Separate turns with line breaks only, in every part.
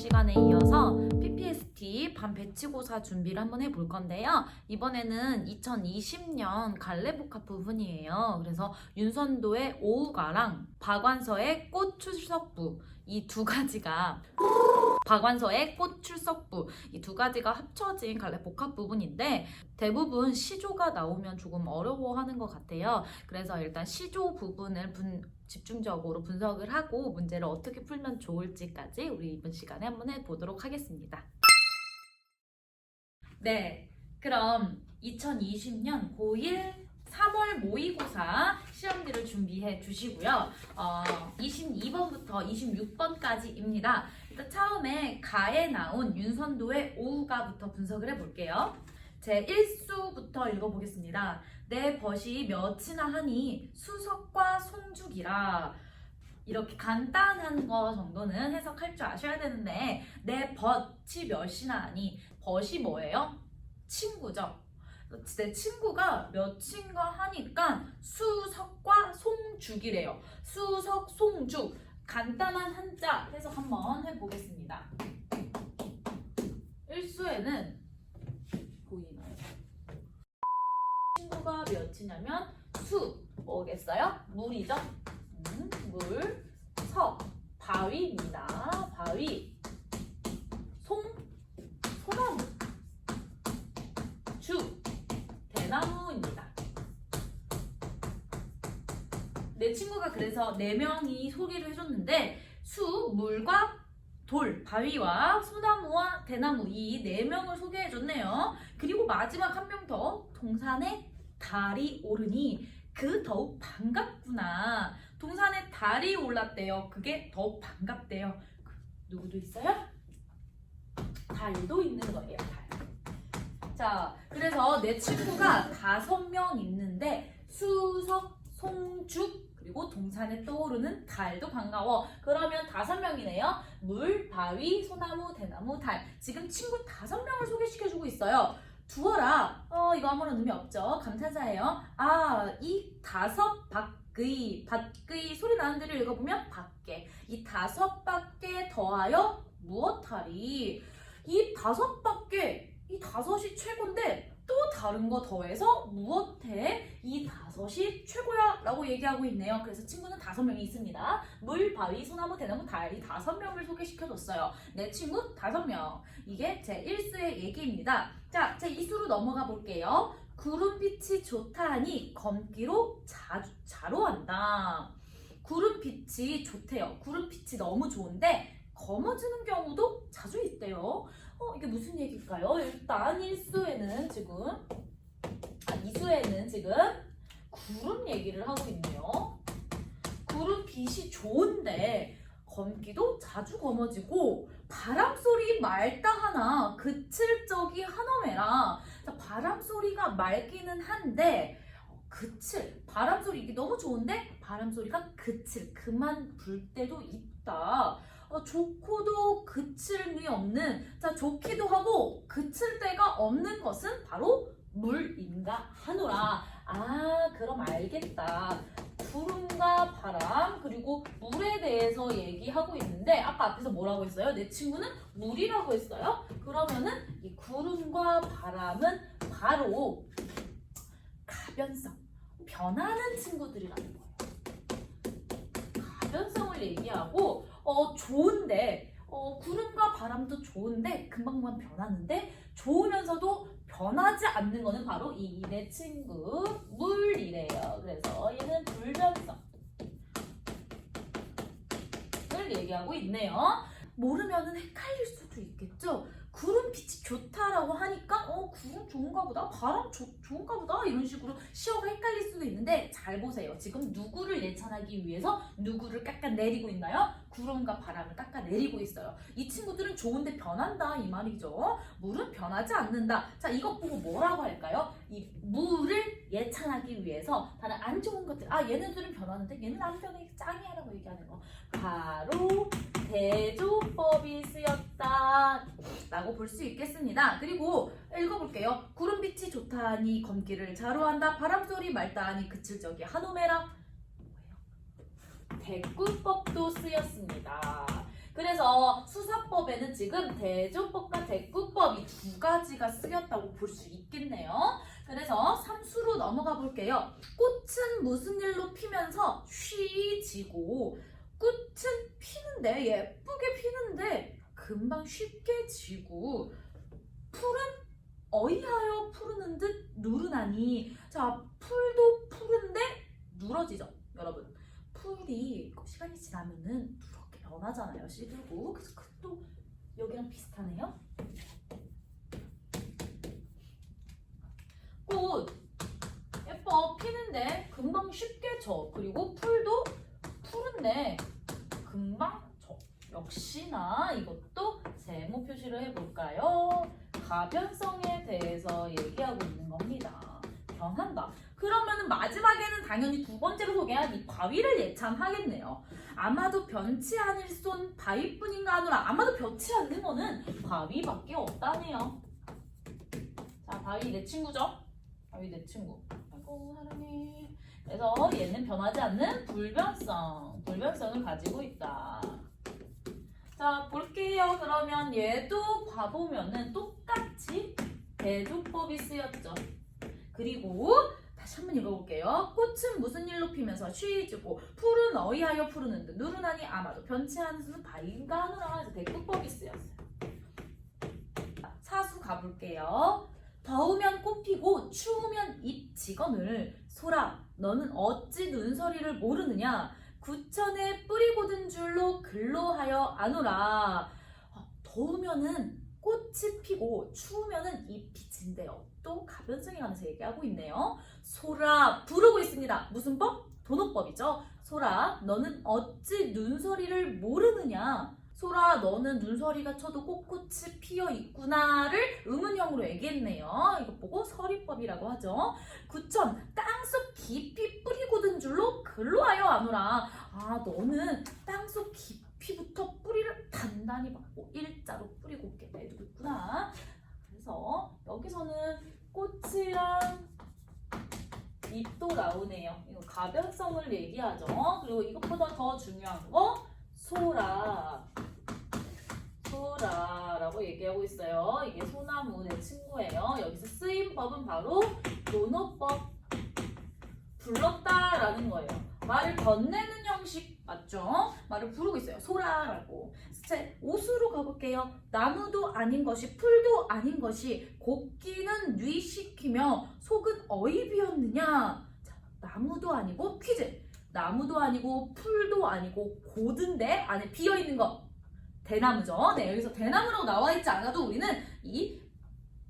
시간에 이어서 PPST 반배치고사 준비를 한번 해볼 건데요. 이번에는 2020년 갈래복합 부분이에요. 그래서 윤선도의 오우가랑 박완서의 꽃 출석부 이 두 가지가 박완서의 꽃 출석부 이 두 가지가 합쳐진 갈래 복합 부분인데 대부분 시조가 나오면 조금 어려워하는 것 같아요. 그래서 일단 시조 부분을 분, 집중적으로 분석을 하고 문제를 어떻게 풀면 좋을지까지 우리 이번 시간에 한번 해보도록 하겠습니다. 네, 그럼 2020년 고1 3월 모의고사 시험지를 준비해 주시고요. 어, 22번부터 26번까지입니다. 일단 처음에 가에 나온 윤선도의 오우가부터 분석을 해볼게요. 제 1수부터 읽어보겠습니다. 내 벗이 몇이나 하니 수석과 송죽이라 이렇게 간단한 거 정도는 해석할 줄 아셔야 되는데 내 벗이 몇이나 하니 벗이 뭐예요? 친구죠. 내 친구가 몇인가 하니까 수석과 송죽이래요. 수석, 송죽 간단한 한자 해석 한번 해보겠습니다. 1수에는 보이나요? 친구가 몇이냐면 수 뭐겠어요? 물이죠? 음, 물, 석, 바위입니다. 바위, 그래서 네 명이 소개를 해줬는데 수, 물과 돌, 바위와 소나무와 대나무 이 네 명을 소개해줬네요. 그리고 마지막 한 명 더 동산에 달이 오르니 그 더욱 반갑구나. 동산에 달이 올랐대요. 그게 더욱 반갑대요. 그, 누구도 있어요? 달도 있는 거예요. 달. 자, 그래서 내 친구가 다섯 명 있는데 수석, 송죽 그리고 동산에 떠오르는 달도 반가워. 그러면 다섯 명이네요. 물, 바위, 소나무, 대나무, 달. 지금 친구 다섯 명을 소개시켜주고 있어요. 두어라. 어, 이거 아무런 의미 없죠. 감탄사예요. 아, 이 다섯 밖의, 밖의 소리 나는 데를 읽어보면 밖에. 이 다섯 밖에 더하여 무엇하리. 이 다섯 밖에, 이 다섯이 최고인데 또 다른 거 더해서 무엇해? 이 다섯이 최고야 라고 얘기하고 있네요. 그래서 친구는 다섯 명이 있습니다. 물, 바위, 소나무, 대나무, 달이 다섯 명을 소개시켜줬어요. 내 친구 다섯 명. 이게 제 1수의 얘기입니다. 자, 제 2수로 넘어가 볼게요. 구름빛이 좋다니 검기로 자주, 자로한다. 구름빛이 좋대요. 구름빛이 너무 좋은데 검어지는 경우도 자주 있대요. 어, 이게 무슨 얘기일까요? 일단 1수에는 지금, 아, 2수에는 지금 구름 얘기를 하고 있네요. 구름 빛이 좋은데 검기도 자주 검어지고 바람 소리 맑다 하나 그칠 적이 하너메라. 자, 바람 소리가 맑기는 한데 어, 그칠 바람 소리 이게 너무 좋은데 바람 소리가 그칠 그만 불 때도 있다. 어, 좋고도 그칠 리 없는 자 좋기도 하고 그칠 데가 없는 것은 바로 물인가 하노라. 아 그럼 알겠다. 구름과 바람 그리고 물에 대해서 얘기하고 있는데 아까 앞에서 뭐라고 했어요? 내 친구는 물이라고 했어요. 그러면은 이 구름과 바람은 바로 가변성, 변하는 친구들이라는 거예요. 가변성을 얘기하고 어 좋은데 어 구름과 바람도 좋은데 금방금방 변하는데 좋으면서도 변하지 않는 거는 바로 이 내 친구 물이래요. 그래서 얘는 불변성. 을 얘기하고 있네요. 모르면은 헷갈릴 수도 있겠죠. 구름 빛이 좋다라고 하니까 어 구름 좋은가 보다? 바람 좋 좋은가 보다? 이런 식으로 시어가 헷갈릴 수도 있는데 잘 보세요. 지금 누구를 예찬하기 위해서 누구를 깎아내리고 있나요? 구름과 바람을 깎아내리고 있어요. 이 친구들은 좋은데 변한다 이 말이죠. 물은 변하지 않는다. 자 이것 보고 뭐라고 할까요? 이 물을 예찬하기 위해서 다른 안 좋은 것들. 아 얘네들은 변하는데 얘는 안 변해. 짱이야라고 얘기하는 거. 바로 대조법이 쓰였다 라고 볼 수 있겠습니다. 그리고 읽어볼게요. 구름빛이 좋다니 검기를 자루한다. 바람소리 맑다니 그칠 적이 한오메라. 뭐예요? 대꾸법도 쓰였습니다. 그래서 수사법에는 지금 대조법과 대꾸법 이 두 가지가 쓰였다고 볼 수 있겠네요. 그래서 삼수로 넘어가 볼게요. 꽃은 무슨 일로 피면서 쉬지고 꽃은 피는데 예쁘게 피는데 금방 쉽게 지고 풀은 어이하여 푸르는 듯 누르나니. 자 풀도 푸른데 누러지죠 여러분. 풀이 시간이 지나면은 누렇게 변하잖아요 시들고. 그래서 그또 여기랑 비슷하네요. 꽃. 예뻐 피는데 금방 쉽게 져. 그리고 풀도 푸른데 금방 져 역시나 이것도 세모 표시를 해볼까요? 가변성에 대해서 얘기하고 있는 겁니다. 변한다. 그러면은 마지막에는 당연히 두 번째로 소개한 이 바위를 예찬하겠네요. 아마도 변치 않을 손 바위뿐인가 하노라. 아마도 변치 않는 거는 바위밖에 없다네요. 자, 바위 내 친구죠? 바위 내 친구. 아이고 사랑해. 그래서 얘는 변하지 않는 불변성, 불변성을 가지고 있다. 자, 볼게요. 그러면 얘도 봐보면은 똑같이 대조법이 쓰였죠. 그리고 다시 한번 읽어볼게요. 꽃은 무슨 일로 피면서 쉬지고 풀은 어이하여 푸르는 듯 누르나니 아마도 변치 않은 수는 바인가 하느라 해서 대꾸법이 쓰였어요. 사수 가볼게요. 더우면 꽃 피고 추우면 잎 지거늘 소라 너는 어찌 눈서리를 모르느냐? 구천에 뿌리 고든 줄로 근로하여 아노라. 어, 더우면은 꽃이 피고 추우면은 잎이 진대요 또 가변성에 관해서 얘기하고 있네요. 소라 부르고 있습니다. 무슨 법? 도노법이죠. 소라 너는 어찌 눈서리를 모르느냐 소라 너는 눈서리가 쳐도 꽃꽃이 피어 있구나를 의문형으로 얘기했네요. 이거 보고 서리법이라고 하죠. 구천 땅속 깊이 뿌리 고든 줄로 근로하여 아노라. 아 너는 땅속 깊이부터 뿌리를 단단히 박고 일자로 뿌리고 있게. 내두고 있구나. 그래서 여기서는 꽃이랑 잎도 나오네요. 이거 가변성을 얘기하죠. 그리고 이것보다 더 중요한 거 소라 소라라고 얘기하고 있어요 이게 소나무 내 친구예요 여기서 쓰인 법은 바로 논어법 불렀다라는 거예요. 말을 건네는 형식 맞죠? 말을 부르고 있어요. 소라라고. 제 오수로 가볼게요. 나무도 아닌 것이 풀도 아닌 것이 곱기는 뉘시키며 속은 어이비었느냐? 자, 나무도 아니고 퀴즈. 나무도 아니고 풀도 아니고 고든데 안에 비어 있는 거 대나무죠. 네 여기서 대나무라고 나와 있지 않아도 우리는 이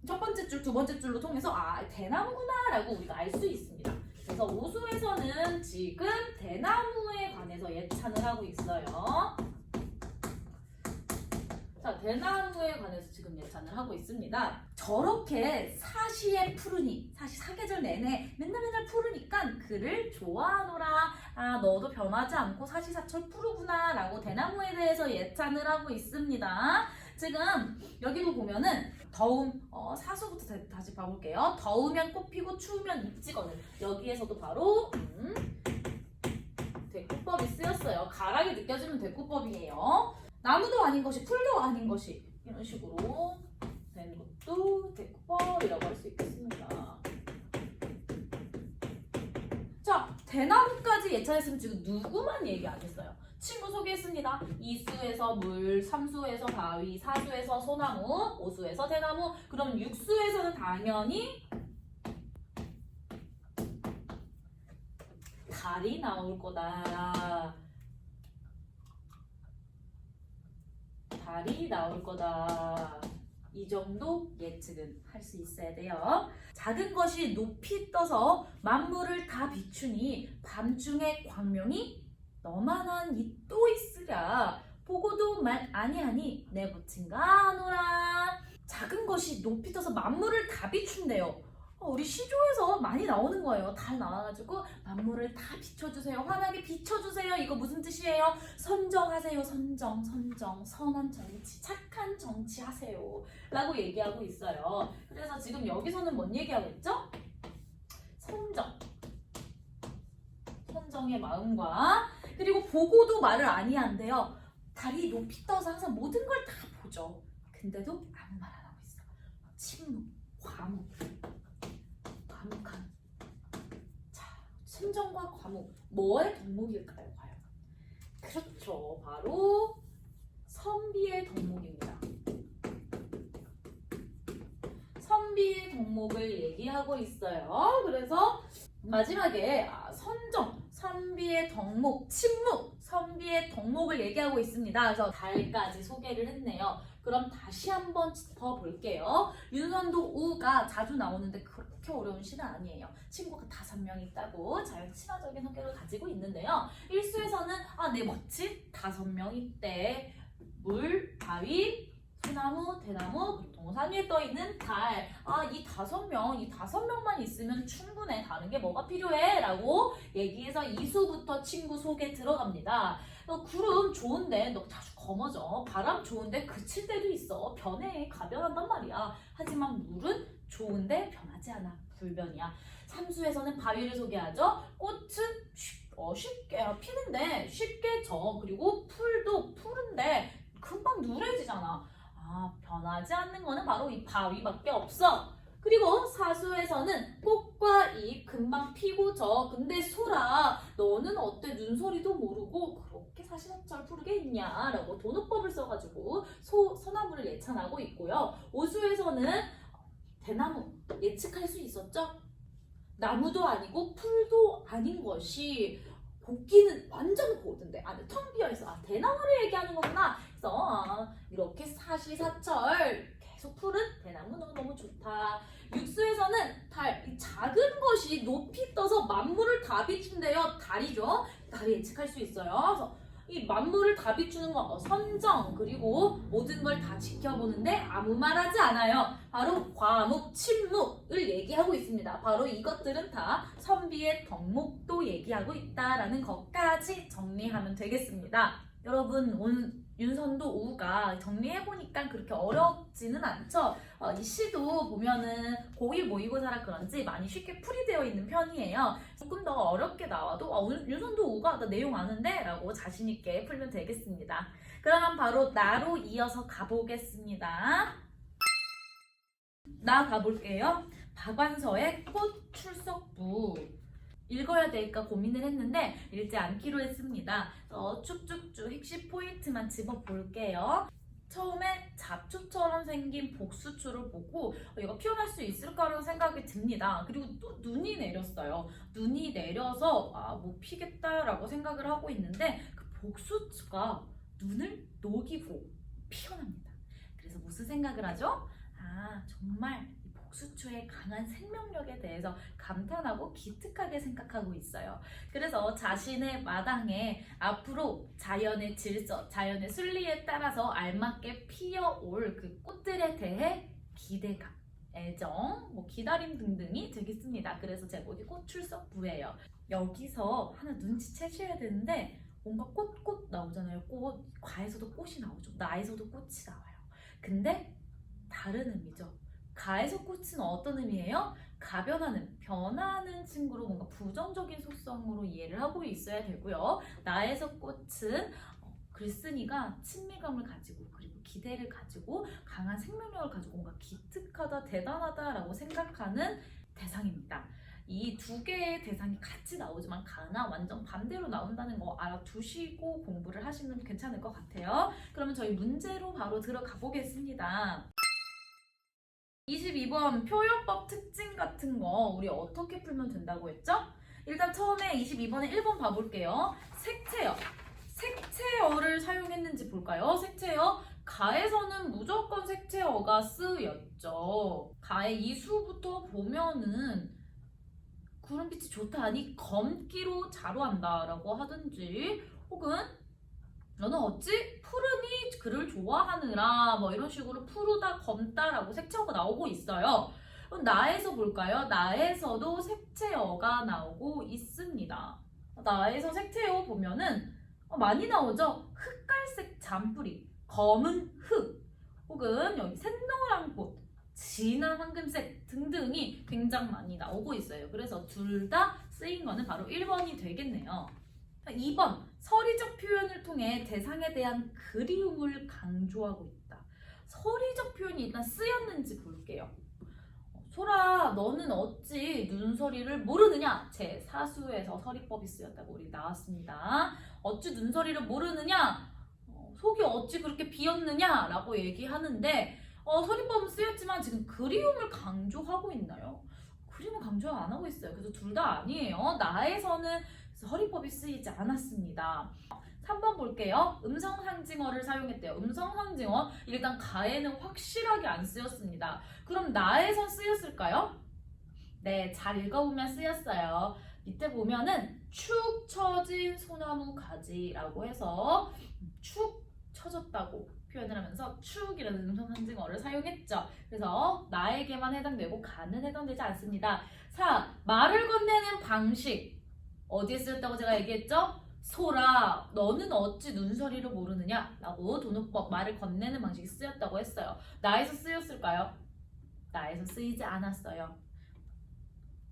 첫 번째 줄, 두 번째 줄로 통해서 아 대나무구나라고 우리가 알 수 있습니다. 그래서 오수에서는 지금 대나무에 관해서 예찬을 하고 있어요. 자, 대나무에 관해서 지금 예찬을 하고 있습니다. 저렇게 사시에 푸르니, 사시 사계절 내내 맨날 맨날 푸르니까 그를 좋아하노라. 아, 너도 변하지 않고 사시사철 푸르구나. 라고 대나무에 대해서 예찬을 하고 있습니다. 지금 여기도 보면은 더움, 어, 사수부터 다- 다시 봐볼게요. 더우면 꽃 피고 추우면 잎 지거늘. 여기에서도 바로 음, 대꾸법이 쓰였어요. 가락이 느껴지면 대꾸법이에요. 나무도 아닌 것이 풀도 아닌 것이 이런 식으로 된 것도 대꾸법이라고 할 수 있겠습니다. 자, 대나무까지 예찬했으면 지금 누구만 얘기 안 했어요? 친구 소개했습니다. 이수에서 물, 삼수에서 바위, 사수에서 소나무, 오수에서 대나무. 그럼 육수에서는 당연히 달이 나올 거다. 달이 나올 거다. 이 정도 예측은 할 수 있어야 돼요. 작은 것이 높이 떠서 만물을 다 비추니 밤중에 광명이 너만한 이 또 있으랴 보고도 말 아니하니 내 부친가 하노라 작은 것이 높이 떠서 만물을 다 비춘대요 어, 우리 시조에서 많이 나오는 거예요. 달 나와가지고 만물을 다 비춰주세요. 환하게 비춰주세요. 이거 무슨 뜻이에요? 선정하세요. 선정 선정 선한 정치 착한 정치 하세요. 라고 얘기하고 있어요. 그래서 지금 여기서는 뭔 얘기하고 있죠? 선정. 선정의 마음과 그리고 보고도 말을 아니한대요. 다리 높이 떠서 항상 모든 걸 다 보죠. 근데도 아무 말 안 하고 있어. 침묵, 과묵, 과묵한. 자, 심정과 과묵. 뭐의 덕목일까요, 과연? 그렇죠. 바로 선비의 덕목입니다. 선비의 덕목을 얘기하고 있어요. 그래서 마지막에 아, 선정, 선비의 덕목, 침묵, 선비의 덕목을 얘기하고 있습니다. 그래서 달까지 소개를 했네요. 그럼 다시 한번 짚어볼게요. 윤선도 우가 자주 나오는데 그렇게 어려운 시는 아니에요. 친구가 다섯 명 있다고 자연 친화적인 성격을 가지고 있는데요. 일수에서는 아, 네 멋진 다섯 명 있대. 물, 바위, 소나무, 대나무, 동산 위에 떠 있는 달. 아, 이 다섯 명, 이 다섯 명만 있으면 충분해. 다른 게 뭐가 필요해? 라고 얘기해서 이수부터 친구 속에 들어갑니다. 어, 구름 좋은데 너 자주 검어져. 바람 좋은데 그칠 때도 있어. 변해. 가변한단 말이야. 하지만 물은 좋은데 변하지 않아. 불변이야. 삼수에서는 바위를 소개하죠. 꽃은 쉽, 어, 쉽게 피는데 쉽게 져. 그리고 풀도 푸른데 금방 누래지잖아. 아, 변하지 않는 거는 바로 이 바위밖에 없어. 그리고 사수에서는 꽃과 잎 금방 피고 져. 근데 소라, 너는 어때? 눈소리도 모르고 사시사철 푸르게 있냐? 라고 도노법을 써가지고 소, 소나무를 예찬하고 있고요. 오수에서는 대나무 예측할 수 있었죠? 나무도 아니고 풀도 아닌 것이 복귀는 완전 고든데 안에 텅 비어있어. 아, 대나무를 얘기하는 거구나. 그래서 아, 이렇게 사시사철 계속 푸른 대나무 너무 너무 좋다. 육수에서는 달, 이 작은 것이 높이 떠서 만물을 다 비춘대요. 달이죠. 달이 예측할 수 있어요. 이 만물을 다 비추는 거, 어, 선정, 그리고 모든 걸 다 지켜보는데 아무 말 하지 않아요. 바로 과묵, 침묵을 얘기하고 있습니다. 바로 이것들은 다 선비의 덕목도 얘기하고 있다라는 것까지 정리하면 되겠습니다. 여러분, 오늘 윤선도 우가 정리해보니까 그렇게 어렵지는 않죠? 어, 이 시도 보면은 고1 모의고사라 그런지 많이 쉽게 풀이되어 있는 편이에요. 조금 더 어렵게 나와도 아, 오늘 윤선도 우가 나 내용 아는데? 라고 자신있게 풀면 되겠습니다. 그러면 바로 나로 이어서 가보겠습니다. 나 가볼게요. 박완서의 꽃 출석부. 읽어야 될까 고민을 했는데 읽지 않기로 했습니다. 어, 쭉쭉쭉 핵심 포인트만 집어볼게요. 처음에 잡초처럼 생긴 복수초를 보고 어, 이거 피어날 수 있을까라는 생각이 듭니다. 그리고 또 눈이 내렸어요. 눈이 내려서 아, 뭐 피겠다라고 생각을 하고 있는데 그 복수초가 눈을 녹이고 피어납니다. 그래서 무슨 생각을 하죠? 아, 정말 이 복수초의 강한 생명력에 대해서 감탄하고 기특하게 생각하고 있어요. 그래서 자신의 마당에 앞으로 자연의 질서, 자연의 순리에 따라서 알맞게 피어올 그 꽃들에 대해 기대감, 애정, 뭐 기다림 등등이 되겠습니다. 그래서 제목이 꽃출석부예요. 여기서 하나 눈치채셔야 되는데 뭔가 꽃꽃 나오잖아요. 꽃 과에서도 꽃이 나오죠. 나에서도 꽃이 나와요. 근데 다른 의미죠. 가에서 꽃은 어떤 의미예요? 가변하는, 변하는 친구로 뭔가 부정적인 속성으로 이해를 하고 있어야 되고요. 나에서 꽃은 어, 글쓴이가 친밀감을 가지고 그리고 기대를 가지고 강한 생명력을 가지고 뭔가 기특하다, 대단하다라고 생각하는 대상입니다. 이 두 개의 대상이 같이 나오지만 가나 완전 반대로 나온다는 거 알아두시고 공부를 하시면 괜찮을 것 같아요. 그러면 저희 문제로 바로 들어가 보겠습니다. 22번 표현법 특징 같은 거 우리 어떻게 풀면 된다고 했죠? 일단 처음에 22번에 1번 봐볼게요. 색채어. 색채어를 사용했는지 볼까요? 색채어. 가에서는 무조건 색채어가 쓰였죠. 가의 이수부터 보면은 구름빛이 좋다 하니 검기로 자루한다 라고 하든지 혹은 너는 어찌 푸르니 그를 좋아하느라 뭐 이런 식으로 푸르다 검다라고 색채어가 나오고 있어요. 그럼 나에서 볼까요? 나에서도 색채어가 나오고 있습니다. 나에서 색채어 보면은 어, 많이 나오죠? 흑갈색 잔뿌리, 검은 흙, 혹은 여기 샛노란 꽃, 진한 황금색 등등이 굉장히 많이 나오고 있어요. 그래서 둘 다 쓰인 거는 바로 1번이 되겠네요. 2번 서리적 표현을 통해 대상에 대한 그리움을 강조하고 있다. 서리적 표현이 일단 쓰였는지 볼게요. 어, 소라 너는 어찌 눈서리를 모르느냐? 제 사수에서 서리법이 쓰였다고 우리 나왔습니다. 어찌 눈서리를 모르느냐? 어, 속이 어찌 그렇게 비었느냐? 라고 얘기하는데 어, 서리법은 쓰였지만 지금 그리움을 강조하고 있나요? 그림을 강조 안 하고 있어요. 그래서 둘 다 아니에요. 나에서는 서리법이 쓰이지 않았습니다. 3번 볼게요. 음성 상징어를 사용했대요. 음성 상징어 일단 가에는 확실하게 안 쓰였습니다. 그럼 나에서 쓰였을까요? 네, 잘 읽어보면 쓰였어요. 밑에 보면은 축 처진 소나무 가지라고 해서 축 처졌다고 표현을 하면서 축이라는 음성 상징어를 사용했죠. 그래서 나에게만 해당되고 가는 해당되지 않습니다. 4. 말을 건네는 방식. 어디에 쓰였다고 제가 얘기했죠? 소라, 너는 어찌 눈서리를 모르느냐? 라고 도노법 말을 건네는 방식이 쓰였다고 했어요. 나에서 쓰였을까요? 나에서 쓰이지 않았어요.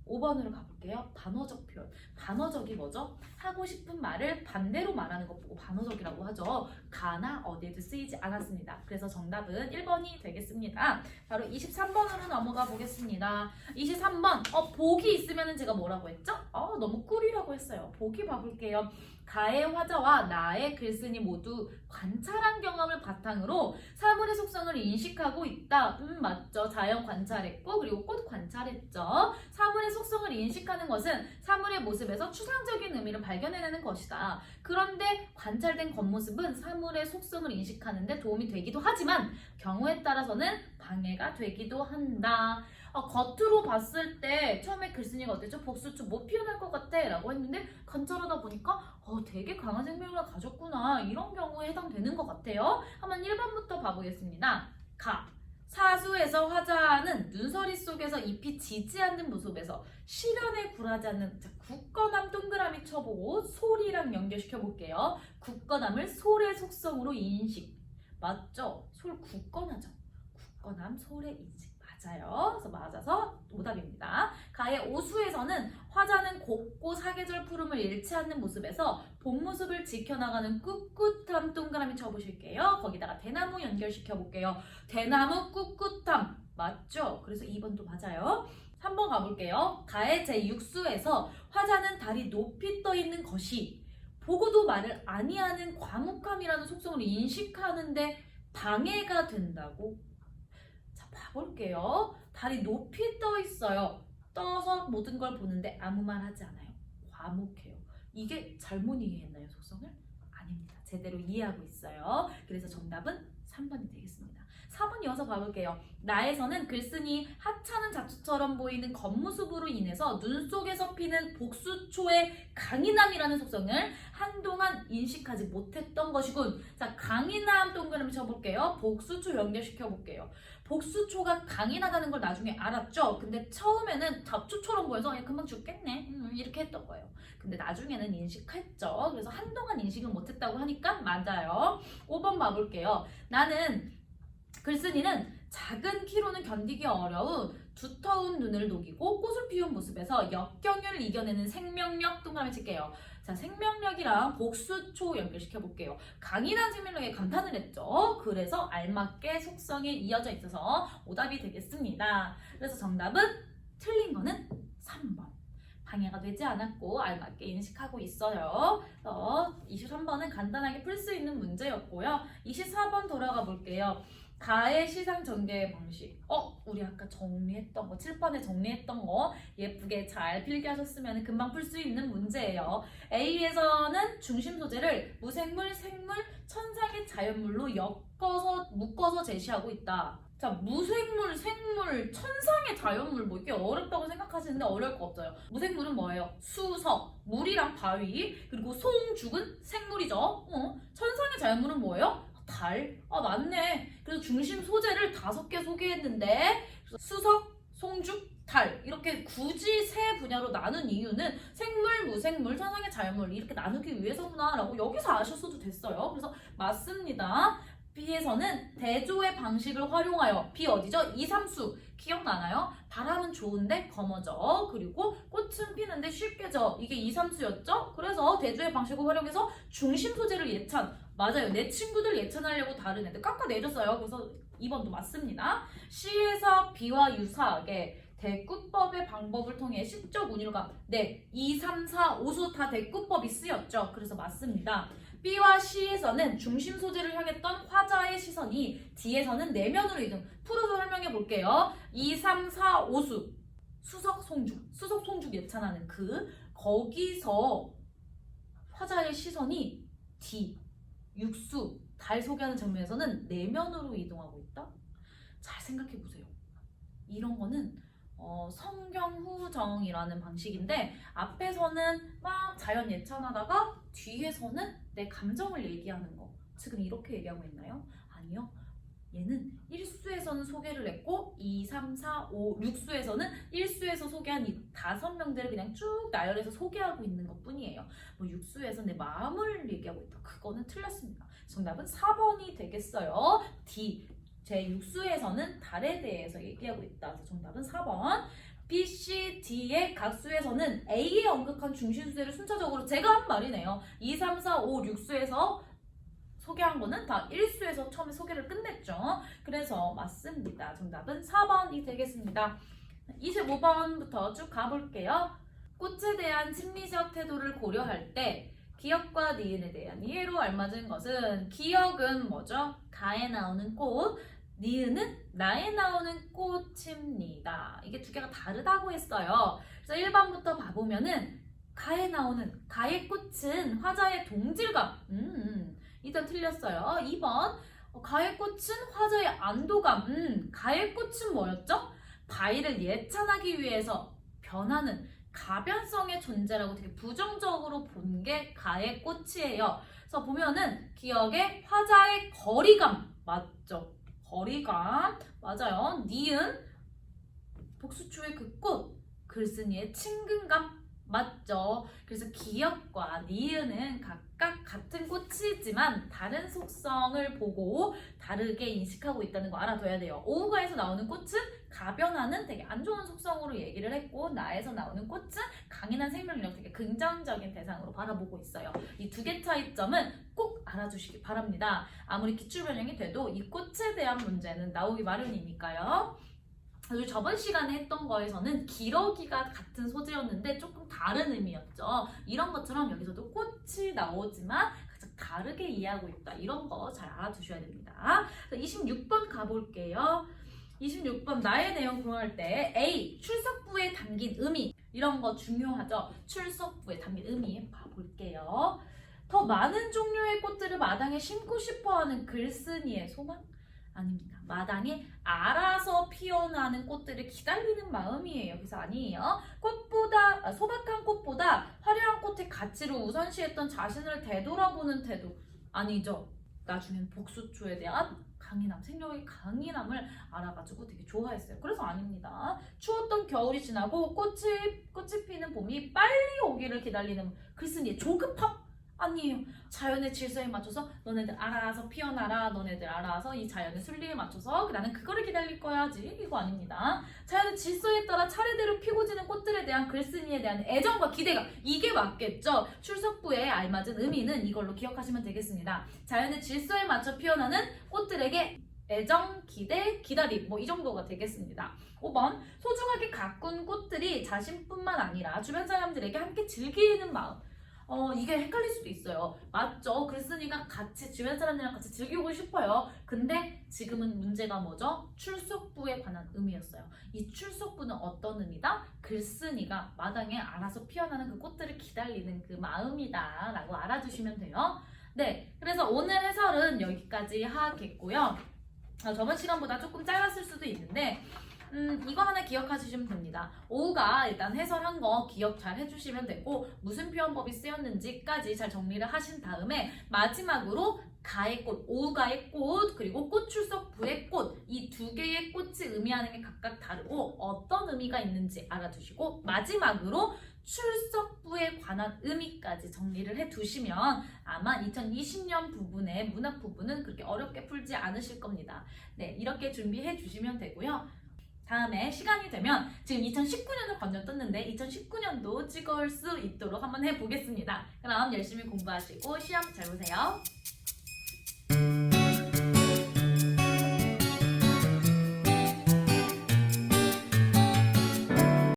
5번으로 가볼게요. 반어적 표현. 반어적이 뭐죠? 하고 싶은 말을 반대로 말하는 것 보고 반어적이라고 하죠. 가나 어디에도 쓰이지 않았습니다. 그래서 정답은 1번이 되겠습니다. 바로 23번으로 넘어가 보겠습니다. 23번. 어, 복이 있으면 제가 뭐라고 했죠? 어, 너무 꿀이라고 했어요. 복이 봐볼게요. 가의 화자와 나의 글쓴이 모두 관찰한 경험을 바탕으로 사물의 속성을 인식하고 있다. 음, 맞죠. 자연 관찰했고, 그리고 꽃 관찰했죠. 사물의 속성을 인식 하는 것은 사물의 모습에서 추상적인 의미를 발견해내는 것이다. 그런데 관찰된 겉모습은 사물의 속성을 인식하는데 도움이 되기도 하지만 경우에 따라서는 방해가 되기도 한다. 어, 겉으로 봤을 때 처음에 글쓴이가 어땠죠? 복수초 못 피어날 것 같아 라고 했는데 관찰하다 보니까 어, 되게 강한 생명력을 가졌구나 이런 경우에 해당되는 것 같아요. 한번 1번부터 봐보겠습니다. 가. 사수에서 화자는 눈서리 속에서 잎이 지지 않는 모습에서 실현에 굴하지 않는 자, 굳건함 동그라미 쳐보고 솔이랑 연결시켜 볼게요. 굳건함을 솔의 속성으로 인식. 맞죠? 솔 굳건하죠. 굳건함 솔의 인식. 맞아요. 그래서 맞아서 오답입니다. 가의 오수에서는 화자는 곱고 사계절 푸름을 잃지 않는 모습에서 본 모습을 지켜나가는 꿋꿋함 동그라미 쳐보실게요. 거기다가 대나무 연결시켜 볼게요. 대나무 꿋꿋함 맞죠? 그래서 2번도 맞아요. 3번 가볼게요. 가의 제6수에서 화자는 달이 높이 떠 있는 것이 보고도 말을 아니하는 과묵함이라는 속성을 인식하는데 방해가 된다고 볼게요. 달이 높이 떠 있어요. 떠서 모든 걸 보는데 아무 말 하지 않아요. 과묵해요. 이게 잘못 이해했나요, 속성을? 아닙니다. 제대로 이해하고 있어요. 그래서 정답은 3번이 되겠습니다. 4번 이어서 봐볼게요. 나에서는 글쓴이 하찮은 잡초처럼 보이는 겉모습으로 인해서 눈 속에서 피는 복수초의 강인함이라는 속성을 한동안 인식하지 못했던 것이군. 자, 강인함 동그라미 쳐볼게요. 복수초 연결시켜 볼게요. 복수초가 강인하다는 걸 나중에 알았죠. 근데 처음에는 잡초처럼 보여서 야, 금방 죽겠네. 음, 이렇게 했던 거예요. 근데 나중에는 인식했죠. 그래서 한동안 인식을 못했다고 하니까 맞아요. 5번 봐볼게요. 나는 글쓴이는 작은 키로는 견디기 어려운 두터운 눈을 녹이고 꽃을 피운 모습에서 역경을 이겨내는 생명력 동그라미 칠게요. 자, 생명력이랑 복수초 연결시켜 볼게요. 강인한 생명력에 감탄을 했죠. 그래서 알맞게 속성에 이어져 있어서 오답이 되겠습니다. 그래서 정답은 틀린 거는 3번. 방해가 되지 않았고 알맞게 인식하고 있어요. 그래서 23번은 간단하게 풀 수 있는 문제였고요. 24번 돌아가 볼게요. 가의 시상 전개 방식. 어, 우리 아까 정리했던 거, 칠판에 정리했던 거 예쁘게 잘 필기하셨으면 금방 풀 수 있는 문제예요. A에서는 중심 소재를 무생물, 생물, 천상의 자연물로 엮어서 묶어서 제시하고 있다. 자, 무생물, 생물, 천상의 자연물 뭐 이게 어렵다고 생각하시는데 어려울 거 없어요. 무생물은 뭐예요? 수석, 물이랑 바위, 그리고 송, 죽은 생물이죠. 어? 천상의 자연물은 뭐예요? 달. 아, 맞네. 그래서 중심 소재를 다섯 개 소개했는데 수석, 송죽, 달 이렇게 굳이 세 분야로 나눈 이유는 생물, 무생물, 천상의 자연물 이렇게 나누기 위해서구나라고 여기서 아셨어도 됐어요. 그래서 맞습니다. B에서는 대조의 방식을 활용하여 B 어디죠? 이삼수 기억나나요? 바람은 좋은데 검어져 그리고 꽃은 피는데 쉽게 져 이게 이삼수였죠? 그래서 더 대조의 방식을 활용해서 중심 소재를 예찬. 맞아요. 내 친구들 예찬하려고 다른 애들 깎아내줬어요. 그래서 2번도 맞습니다. C에서 B와 유사하게 대꾸법의 방법을 통해 시적 운율감. 네, 2, 3, 4, 5수 다 대꾸법이 쓰였죠. 그래서 맞습니다. B와 C에서는 중심 소재를 향했던 화자의 시선이 D에서는 내면으로 이동. 풀어서 설명해 볼게요. 2, 3, 4, 5수. 수석 송죽. 수석 송죽 예찬하는 그 거기서 화자의 시선이 D, 육수, 달 소개하는 장면에서는 내면으로 이동하고 있다? 잘 생각해 보세요. 이런 거는 어, 성경후정이라는 방식인데 앞에서는 막 자연 예찬하다가 뒤에서는 내 감정을 얘기하는 거. 지금 이렇게 얘기하고 있나요? 아니요. 얘는 1수에서는 소개를 했고 2, 3, 4, 5, 6수에서는 1수에서 소개한 이 다섯 명들을 그냥 쭉 나열해서 소개하고 있는 것 뿐이에요. 뭐 6수에서 내 마음을 얘기하고 있다. 그거는 틀렸습니다. 정답은 4번이 되겠어요. D. 제 6수에서는 달에 대해서 얘기하고 있다. 그래서 정답은 4번. B, C, D의 각 수에서는 A에 언급한 중심수를 순차적으로 제가 한 말이네요. 2, 3, 4, 5, 6수에서 소개한 거는 다 1수에서 처음에 소개를 끝냈죠. 그래서 맞습니다. 정답은 4번이 되겠습니다. 25번부터 쭉 가볼게요. 꽃에 대한 심리적 태도를 고려할 때 기억과 니은에 대한 이해로 알맞은 것은 기억은 뭐죠? 가에 나오는 꽃, 니은은 나에 나오는 꽃입니다. 이게 두 개가 다르다고 했어요. 그래서 1번부터 봐보면은 가에 나오는 가의 꽃은 화자의 동질감. 음, 일단 틀렸어요. 2번 어, 가의 꽃은 화자의 안도감. 음, 가의 꽃은 뭐였죠? 바위를 예찬하기 위해서 변하는 가변성의 존재라고 되게 부정적으로 본 게 가의 꽃이에요. 그래서 보면은 기억에 화자의 거리감 맞죠? 거리감 맞아요. 니은 복수초의 그 꽃 글쓴이의 친근감 맞죠? 그래서 기억과 니은은 각각 같은 꽃이지만 다른 속성을 보고 다르게 인식하고 있다는 거 알아둬야 돼요. 오우가에서 나오는 꽃은 가변하는 되게 안 좋은 속성으로 얘기를 했고 나에서 나오는 꽃은 강인한 생명력 되게 긍정적인 대상으로 바라보고 있어요. 이 두 개 차이점은 꼭 알아주시기 바랍니다. 아무리 기출 변형이 돼도 이 꽃에 대한 문제는 나오기 마련이니까요. 그리고 저번 시간에 했던 거에서는 기러기가 같은 소재였는데 조금 다른 의미였죠. 이런 것처럼 여기서도 꽃이 나오지만 가장 다르게 이해하고 있다. 이런 거 잘 알아두셔야 됩니다. 26번 가볼게요. 26번 나의 내용 구할 때 A 출석부에 담긴 의미 이런 거 중요하죠. 출석부에 담긴 의미 봐볼게요. 더 많은 종류의 꽃들을 마당에 심고 싶어하는 글쓴이의 소망? 아닙니다. 마당에 알아서 피어나는 꽃들을 기다리는 마음이에요. 그래서 아니에요. 꽃보다 아, 소박한 꽃보다 화려한 꽃의 가치를 우선시했던 자신을 되돌아보는 태도 아니죠. 나중엔 복수초에 대한 강인함, 생명의 강인함을 알아가지고 되게 좋아했어요. 그래서 아닙니다. 추웠던 겨울이 지나고 꽃이 꽃이 피는 봄이 빨리 오기를 기다리는 글쓴이의 조급함 아니에요. 자연의 질서에 맞춰서 너네들 알아서 피어나라. 너네들 알아서 이 자연의 순리에 맞춰서 나는 그거를 기다릴 거야지. 이거 아닙니다. 자연의 질서에 따라 차례대로 피고 지는 꽃들에 대한 글쓴이에 대한 애정과 기대가 이게 맞겠죠. 출석부에 알맞은 의미는 이걸로 기억하시면 되겠습니다. 자연의 질서에 맞춰 피어나는 꽃들에게 애정, 기대, 기다림 뭐 이 정도가 되겠습니다. 5번 소중하게 가꾼 꽃들이 자신뿐만 아니라 주변 사람들에게 함께 즐기는 마음 어, 이게 헷갈릴 수도 있어요. 맞죠? 글쓴이가 같이, 주변 사람들이랑 같이 즐기고 싶어요. 근데 지금은 문제가 뭐죠? 출석부에 관한 의미였어요. 이 출석부는 어떤 의미다? 글쓴이가 마당에 알아서 피어나는 그 꽃들을 기다리는 그 마음이다. 라고 알아주시면 돼요. 네. 그래서 오늘 해설은 여기까지 하겠고요. 어, 저번 시간보다 조금 짧았을 수도 있는데, 음, 이거 하나 기억하시면 됩니다. 오우가 일단 해설한 거 기억 잘 해주시면 되고 무슨 표현법이 쓰였는지까지 잘 정리를 하신 다음에 마지막으로 가의 꽃, 오우가의 꽃, 그리고 꽃출석부의 꽃 이 두 개의 꽃이 의미하는 게 각각 다르고 어떤 의미가 있는지 알아두시고 마지막으로 출석부에 관한 의미까지 정리를 해 두시면 아마 2020년 부분의 문학 부분은 그렇게 어렵게 풀지 않으실 겁니다. 네, 이렇게 준비해 주시면 되고요. 다음에 시간이 되면 지금 2019년을 건너떴는데 2019년도 찍을 수 있도록 한번 해보겠습니다. 그럼 열심히 공부하시고 시험 잘 보세요.